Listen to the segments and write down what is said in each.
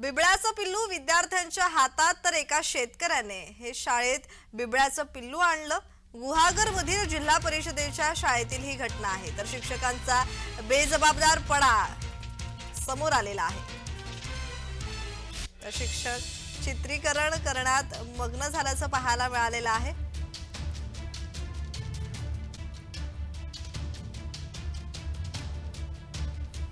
बिबळ्याचं पिल्लू विद्यार्थ्यांच्या हातात तर एका शेतकऱ्याने. हे शाळेत बिबळ्याचं पिल्लू आणलं. गुहागर मधील जिल्हा परिषदेच्या शाळेतील ही घटना आहे. तर शिक्षकांचा बेजबाबदारपणा समोर आलेला आहे. तर शिक्षक चित्रीकरण करण्यात मग्न झाल्याचं पाहायला मिळालेलं आहे.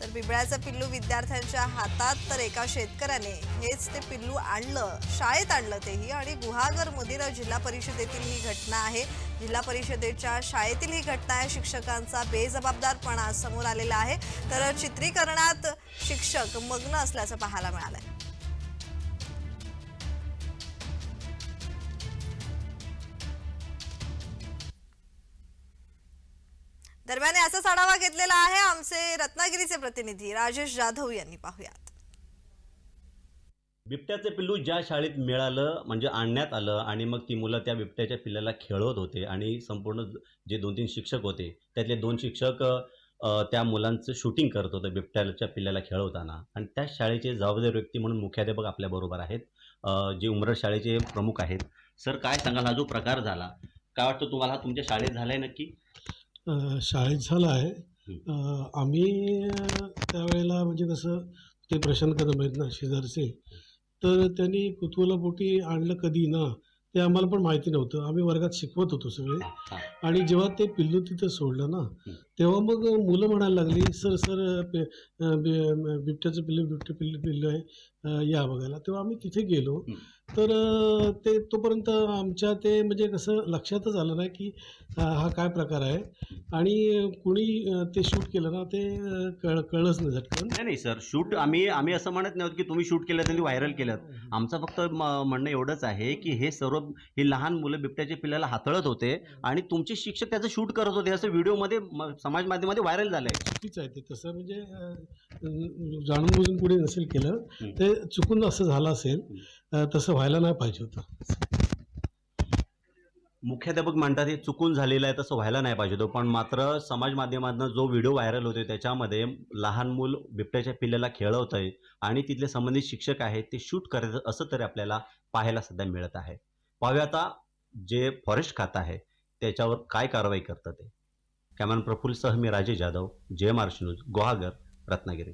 तर बिबळ्याचं पिल्लू विद्यार्थ्यांच्या हातात तर एका शेतकऱ्याने हेच ते पिल्लू आणलं शाळेत आणलं तेही. आणि गुहागर मधील जिल्हा परिषदेतील ही घटना आहे. जिल्हा परिषदेच्या शाळेतील ही घटना आहे. शिक्षकांचा बेजबाबदारपणा समोर आलेला आहे. तर चित्रीकरणात शिक्षक मग्न असल्याचं पाहायला मिळालंय. दरम्यान याचाच आढावा घेतलेला आहे आमचे रत्नागिरीचे प्रतिनिधी राजेश जाधव यांनी पाहुयात. बिबट्याचे पिल्लू ज्या शाळेत मिळालं म्हणजे आणण्यात आलं आणि मग ती मुलं त्या बिबट्याच्या पिल्ल्याला खेळवत होते आणि संपूर्ण जे दोन तीन शिक्षक होते त्यातले दोन शिक्षक त्या मुलांचं शूटिंग करत होतं बिबट्याच्या पिल्ल्याला खेळवताना. आणि त्या शाळेचे जबाबदार व्यक्ती म्हणून मुख्याध्यापक आपल्याबरोबर आहेत. जे उमरड शाळेचे प्रमुख आहेत. सर काय सांगाल? हा जो प्रकार झाला काय वाटतं तुम्हाला? तुमच्या शाळेत झालाय नक्की? शाळेत झालं आहे. आम्ही त्यावेळेला म्हणजे कसं ते प्रशांत कदम आहेत ना शेजारचे. तर त्यांनी कुतूहलापोटी आणलं कधी ना ते आम्हाला पण माहिती नव्हतं. आम्ही वर्गात शिकवत होतो सगळे. आणि जेव्हा ते पिल्लू तिथं सोडलं ना तेव्हा मग मुलं म्हणायला लागली सर सर बिबट्याचं पिल्लू बिबटे पिल्लू पिल्लू आहे या बघायला. तेव्हा आम्ही तिथे गेलो. तर ते तोपर्यंत आमच्या ते म्हणजे कसं लक्षातच आलं नाही की हा काय प्रकार आहे. आणि कुणी ते शूट केलं ना ते कळ कळलंच नाही झटकन. नाही नाही सर शूट आम्ही आम्ही असं म्हणत नव्हतं की तुम्ही शूट केलं आणि व्हायरल केलं. आमचं फक्त म- म्हणणं एवढंच आहे की हे सर्व ही लहान मुलं बिबट्याच्या पिल्लाला हातळत होते आणि तुमचे शिक्षक त्याचं शूट करत होते. असं व्हिडिओमध्ये म- समाज माध्यमामध्ये व्हायरल झालंय. चुकीचं आहे ते. तसं म्हणजे अ, जाणून बुजून कुणी नसेल केलं हं. ते चुकून असं झालं असेल. तसं व्हायला नाही पाहिजे होतं. मुख्याध्यापक म्हणतात हे चुकून झालेलं आहे तसं व्हायला नाही पाहिजे होतं. पण मात्र समाज माध्यमातून जो व्हिडिओ व्हायरल होतो त्याच्यामध्ये लहान मूल बिबट्याच्या पिल्ल्याला खेळवत आहे आणि तिथले संबंधित शिक्षक आहेत ते शूट करत असं तरी आपल्याला पाहायला सध्या मिळत आहे. पाहूया आता जे फॉरेस्ट खातं आहे त्याच्यावर काय कारवाई करतं ते. कॅमेरन प्रफुल्ल सह मी राजे जाधव जे मार्श न्यूज गुहागर रत्नागिरी.